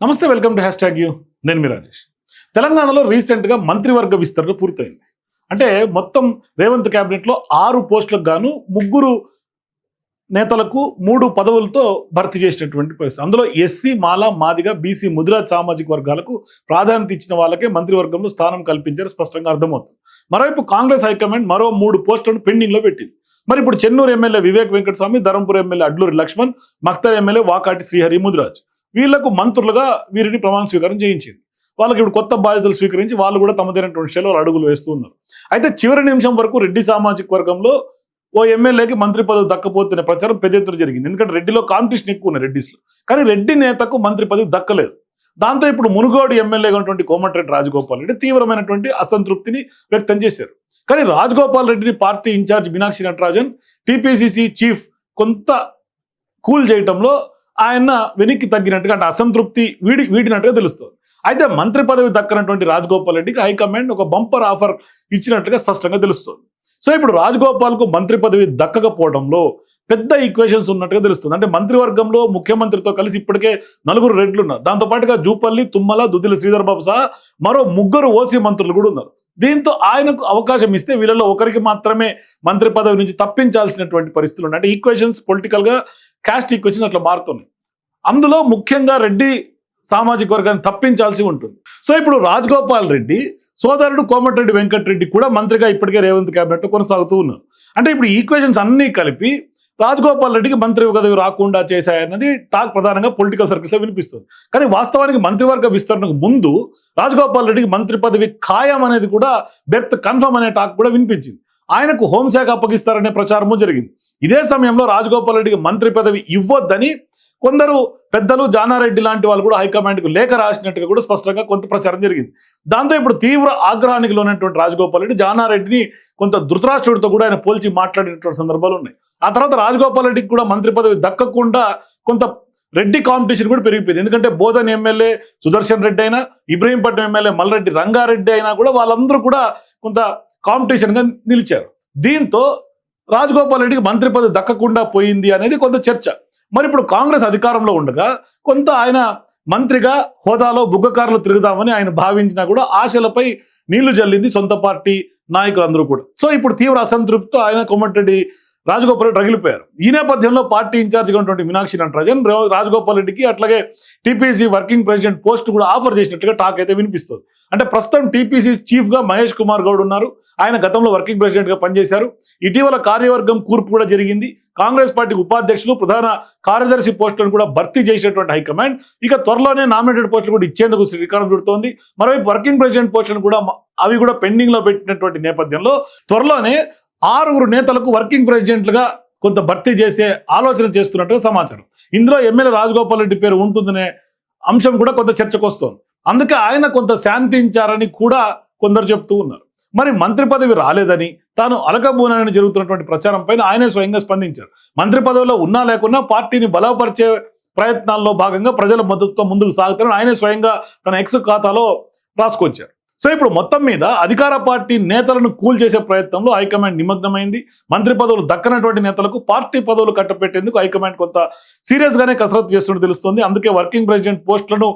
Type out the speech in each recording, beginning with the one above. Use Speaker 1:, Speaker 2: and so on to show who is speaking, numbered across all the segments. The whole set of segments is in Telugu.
Speaker 1: నమస్తే welcome to hashtag you. నేను మీ రాజేష్. తెలంగాణలో రీసెంట్గా మంత్రివర్గ విస్తరణ పూర్తయింది. అంటే మొత్తం రేవంత్ క్యాబినెట్లో ఆరు పోస్టులకు గాను ముగ్గురు నేతలకు మూడు పదవులతో భర్తీ చేసినటువంటి పరిస్థితి. అందులో ఎస్సీ మాల మాదిగ బీసీ ముదిరాజ్ సామాజిక వర్గాలకు ప్రాధాన్యత ఇచ్చిన వాళ్ళకే మంత్రివర్గంలో స్థానం కల్పించారు స్పష్టంగా అర్థమవుతుంది. మరోవైపు కాంగ్రెస్ హైకమాండ్ మరో మూడు పోస్టులను పెండింగ్లో పెట్టింది. మరి ఇప్పుడు Chennur MLA Vivek Venkataswamy Dharmapur MLA Adluri Laxman Makthal MLA Vakiti Srihari Mudiraj. వీళ్ళకు మంత్రులుగా వీరిని ప్రమాణ స్వీకారం చేయించింది. వాళ్ళకి ఇప్పుడు కొత్త బాధ్యతలు స్వీకరించి వాళ్ళు కూడా తమదైనటువంటి శైలిలో అడుగులు వేస్తూ ఉన్నారు. అయితే చివరి నిమిషం వరకు రెడ్డి సామాజిక వర్గంలో ఓ ఎమ్మెల్యేకి మంత్రి పదవి దక్కపోతున్న ప్రచారం పెద్ద ఎత్తున జరిగింది. ఎందుకంటే రెడ్డిలో కాంపిటీషన్ ఎక్కువ ఉన్నాయి రెడ్డిస్లో. కానీ రెడ్డి నేతకు మంత్రి పదవి దక్కలేదు. దాంతో ఇప్పుడు మునుగోడు ఎమ్మెల్యేగా ఉన్నటువంటి కోమటిరెడ్డి రాజగోపాల్ రెడ్డి తీవ్రమైనటువంటి అసంతృప్తిని వ్యక్తం చేశారు. కానీ రాజగోపాల్ రెడ్డిని party incharge Meenakshi Natarajan TPCC chief కొంత కూల్ చేయటంలో ఆయన వెనక్కి తగ్గినట్టుగా అంటే అసంతృప్తి వీడి వీడినట్టుగా తెలుస్తుంది. అయితే మంత్రి పదవి దక్కనటువంటి రాజగోపాల్ రెడ్డికి హైకమాండ్ ఒక బంపర్ ఆఫర్ ఇచ్చినట్టుగా స్పష్టంగా తెలుస్తుంది. సో ఇప్పుడు రాజగోపాల్కు మంత్రి పదవి దక్కకపోవడంలో పెద్ద ఈక్వేషన్స్ ఉన్నట్టుగా తెలుస్తుంది. అంటే మంత్రివర్గంలో ముఖ్యమంత్రితో కలిసి ఇప్పటికే నలుగురు రెడ్లు ఉన్నారు దాంతోపాటుగా జూపల్లి తుమ్మల దుద్దిల శ్రీధర్ బాబు సహా మరో ముగ్గురు ఓసీ మంత్రులు కూడా ఉన్నారు. దీంతో ఆయనకు అవకాశం ఇస్తే వీళ్ళలో ఒకరికి మాత్రమే మంత్రి పదవి నుంచి తప్పించాల్సినటువంటి పరిస్థితులు ఉన్నాయి. అంటే ఈక్వేషన్స్ పొలిటికల్గా క్యాస్ట్ ఈక్వేషన్స్ అట్లా మారుతున్నాయి. అందులో ముఖ్యంగా రెడ్డి సామాజిక వర్గాన్ని తప్పించాల్సి ఉంటుంది. సో ఇప్పుడు రాజగోపాల్ రెడ్డి సోదరుడు కోమటిరెడ్డి వెంకటరెడ్డి కూడా మంత్రిగా ఇప్పటికే రేవంత్ క్యాబినెట్ కొనసాగుతూ ఉన్నారు. అంటే ఇప్పుడు ఈక్వేషన్స్ అన్నీ కలిపి రాజగోపాల్ రెడ్డికి మంత్రి పదవి రాకుండా చేశాయన్నది టాక్ ప్రధానంగా పొలిటికల్ సర్కిల్స్లో వినిపిస్తుంది. కానీ వాస్తవానికి మంత్రివర్గ విస్తరణకు ముందు రాజగోపాల్ రెడ్డికి మంత్రి పదవి ఖాయం అనేది కూడా బెర్త్ కన్ఫర్మ్ అనే టాక్ కూడా వినిపించింది. ఆయనకు హోంశాఖ అప్పగిస్తారనే ప్రచారము జరిగింది. ఇదే సమయంలో రాజగోపాల్ రెడ్డికి మంత్రి పదవి ఇవ్వొద్దని కొందరు పెద్దలు జానారెడ్డి లాంటి వాళ్ళు కూడా హైకమాండ్కు లేఖ రాసినట్టుగా కూడా స్పష్టంగా కొంత ప్రచారం జరిగింది. దాంతో ఇప్పుడు తీవ్ర ఆగ్రహానికి లోనటువంటి రాజగోపాల్ రెడ్డి జానారెడ్డిని కొంత ధృతరాష్ట్రుడితో కూడా ఆయన పోల్చి మాట్లాడినటువంటి సందర్భాలు ఉన్నాయి. ఆ తర్వాత రాజగోపాల్ రెడ్డికి కూడా మంత్రి పదవి దక్కకుండా కొంత రెడ్డి కాంపిటీషన్ కూడా పెరిగిపోయింది. ఎందుకంటే బోధన్ ఎమ్మెల్యే సుదర్శన్ రెడ్డి అయినా ఇబ్రహీంపట్నం ఎమ్మెల్యే మల్రెడ్డి రంగారెడ్డి అయినా కూడా వాళ్ళందరూ కూడా కొంత కాంపిటీషన్గా నిలిచారు. దీంతో రాజగోపాల్ రెడ్డికి మంత్రి పదవి దక్కకుండా పోయింది అనేది కొంత చర్చ. మరి ఇప్పుడు కాంగ్రెస్ అధికారంలో ఉండగా కొంత ఆయన మంత్రిగా హోదాలో బుగ్గకారులు తిరుగుదామని ఆయన భావించినా కూడా ఆశలపై నీళ్ళు జల్లింది సొంత పార్టీ నాయకులందరూ కూడా. సో ఇప్పుడు తీవ్ర అసంతృప్తితో ఆయన కోమటిరెడ్డి రాజగోపాల్ రెడ్డి రగిలిపోయారు. ఈ నేపథ్యంలో పార్టీ ఇన్ఛార్జ్గా ఉన్నటువంటి మీనాక్షి నటరాజన్ రాజగోపాల్ రెడ్డికి అట్లాగే టీపీసీ వర్కింగ్ ప్రెసిడెంట్ పోస్ట్ కూడా ఆఫర్ చేసినట్లుగా టాక్ అయితే వినిపిస్తుంది. అంటే ప్రస్తుతం టీపీసీ చీఫ్గా మహేష్ కుమార్ గౌడ్ ఉన్నారు. ఆయన గతంలో వర్కింగ్ ప్రెసిడెంట్గా పనిచేశారు. ఇటీవల కార్యవర్గం కూర్పు కూడా జరిగింది. కాంగ్రెస్ పార్టీ ఉపాధ్యక్షులు ప్రధాన కార్యదర్శి పోస్టులను కూడా భర్తీ చేసినటువంటి హైకమాండ్. ఇక త్వరలోనే నామినేటెడ్ పోస్టులు కూడా ఇచ్చేందుకు శ్రీకారం చుడుతోంది. మరోవైపు వర్కింగ్ ప్రెసిడెంట్ పోస్టులను కూడా అవి కూడా పెండింగ్లో పెట్టినటువంటి నేపథ్యంలో త్వరలోనే ఆరుగురు నేతలకు వర్కింగ్ ప్రెసిడెంట్లుగా కొంత భర్తీ చేసే ఆలోచన చేస్తున్నట్టుగా సమాచారం. ఇందులో ఎమ్మెల్యే రాజగోపాల్ రెడ్డి పేరు ఉంటుందనే అంశం కూడా కొంత చర్చకు వస్తోంది. అందుకే ఆయన కొంత శాంతించారని కూడా కొందరు చెప్తూ ఉన్నారు. మరి మంత్రి పదవి రాలేదని తాను అలకబూనని జరుగుతున్నటువంటి ప్రచారం పైన ఆయనే స్వయంగా స్పందించారు. మంత్రి పదవిలో ఉన్నా లేకున్నా పార్టీని బలపరిచే ప్రయత్నాల్లో భాగంగా ప్రజల మద్దతుతో ముందుకు సాగుతారని ఆయనే స్వయంగా తన ఎక్స్ ఖాతాలో రాసుకొచ్చారు. సో ఇప్పుడు మొత్తం మీద అధికార పార్టీ నేతలను కూల్ చేసే ప్రయత్నంలో హైకమాండ్ నిమగ్నమైంది. మంత్రి పదవులు దక్కనటువంటి నేతలకు పార్టీ పదవులు కట్టపెట్టేందుకు హైకమాండ్ కొంత సీరియస్ గానే కసరత్తు చేస్తున్నట్టు తెలుస్తుంది. అందుకే వర్కింగ్ ప్రెసిడెంట్ పోస్టులను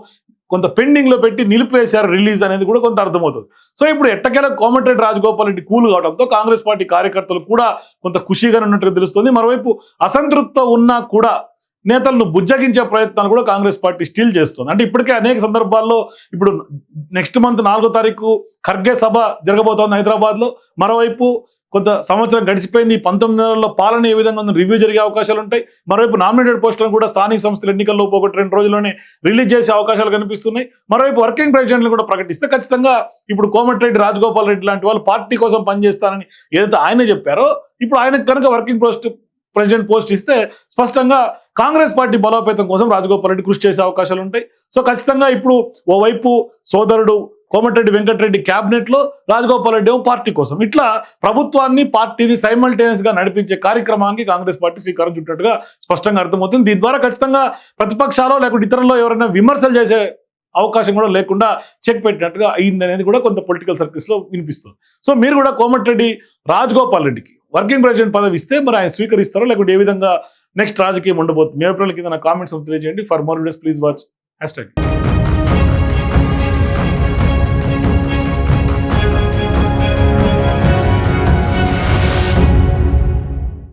Speaker 1: కొంత పెండింగ్లో పెట్టి నిలిపివేశారు. రిలీజ్ అనేది కూడా కొంత అర్థమవుతుంది. సో ఇప్పుడు ఎట్టకేల కోమటిరెడ్డి రాజగోపాల్ రెడ్డి కూల్ కావడంతో కాంగ్రెస్ పార్టీ కార్యకర్తలు కూడా కొంత ఖుషీగా ఉన్నట్టుగా తెలుస్తుంది. మరోవైపు అసంతృప్త ఉన్నా కూడా నేతలను బుజ్జగించే ప్రయత్నాలు కూడా కాంగ్రెస్ పార్టీ స్టిల్ చేస్తుంది. అంటే ఇప్పటికే అనేక సందర్భాల్లో ఇప్పుడు నెక్స్ట్ మంత్ నాలుగో తారీఖు ఖర్గే సభ జరగబోతోంది హైదరాబాద్లో. మరోవైపు కొంత సంవత్సరం గడిచిపోయింది. పంతొమ్మిది నెలల్లో పాలన ఏ విధంగా ఉందో రివ్యూ జరిగే అవకాశాలు ఉంటాయి. మరోవైపు నామినేటెడ్ పోస్టులను కూడా స్థానిక సంస్థల ఎన్నికల్లో ఒకటి రెండు రోజుల్లోనే రిలీజ్ చేసే అవకాశాలు కనిపిస్తున్నాయి. మరోవైపు వర్కింగ్ ప్రెసిడెంట్లు కూడా ప్రకటిస్తే ఖచ్చితంగా ఇప్పుడు కోమటిరెడ్డి రాజగోపాల్ రెడ్డి లాంటి వాళ్ళు పార్టీ కోసం పనిచేస్తానని ఏదైతే ఆయన చెప్పారో ఇప్పుడు ఆయనకు కనుక వర్కింగ్ పోస్ట్ ప్రెసిడెంట్ పోస్ట్ ఇస్తే స్పష్టంగా కాంగ్రెస్ పార్టీ బలోపేతం కోసం రాజగోపాల్ రెడ్డి కృషి చేసే అవకాశాలు ఉంటాయి. సో ఖచ్చితంగా ఇప్పుడు ఓవైపు సోదరుడు కోమటిరెడ్డి వెంకటరెడ్డి క్యాబినెట్లో రాజగోపాల్ రెడ్డి పార్టీ కోసం. ఇట్లా ప్రభుత్వాన్ని పార్టీని సైమల్టేనియస్గా నడిపించే కార్యక్రమానికి కాంగ్రెస్ పార్టీ శ్రీకారం చుట్టినట్టుగా స్పష్టంగా అర్థమవుతుంది. దీని ద్వారా ఖచ్చితంగా ప్రతిపక్షాలు లేకుంటే ఇతరుల్లో ఎవరైనా విమర్శలు చేసే అవకాశం కూడా లేకుండా చెక్ పెట్టినట్టుగా అయిందనేది కూడా కొంత పొలిటికల్ సర్కిల్స్లో వినిపిస్తుంది. సో మీరు కూడా కోమటిరెడ్డి రాజగోపాల్ రెడ్డికి వర్కింగ్ ప్రెసిడెంట్ పదవి ఇస్తే మరి ఆయన స్వీకరిస్తారో లేకుంటే ఏ విధంగా నెక్స్ట్ రాజకీయం ఉండబోతుంది? మీ అభిప్రాయాల కింద నా కామెంట్స్ తెలియజేయండి. For more videos please watch hashtag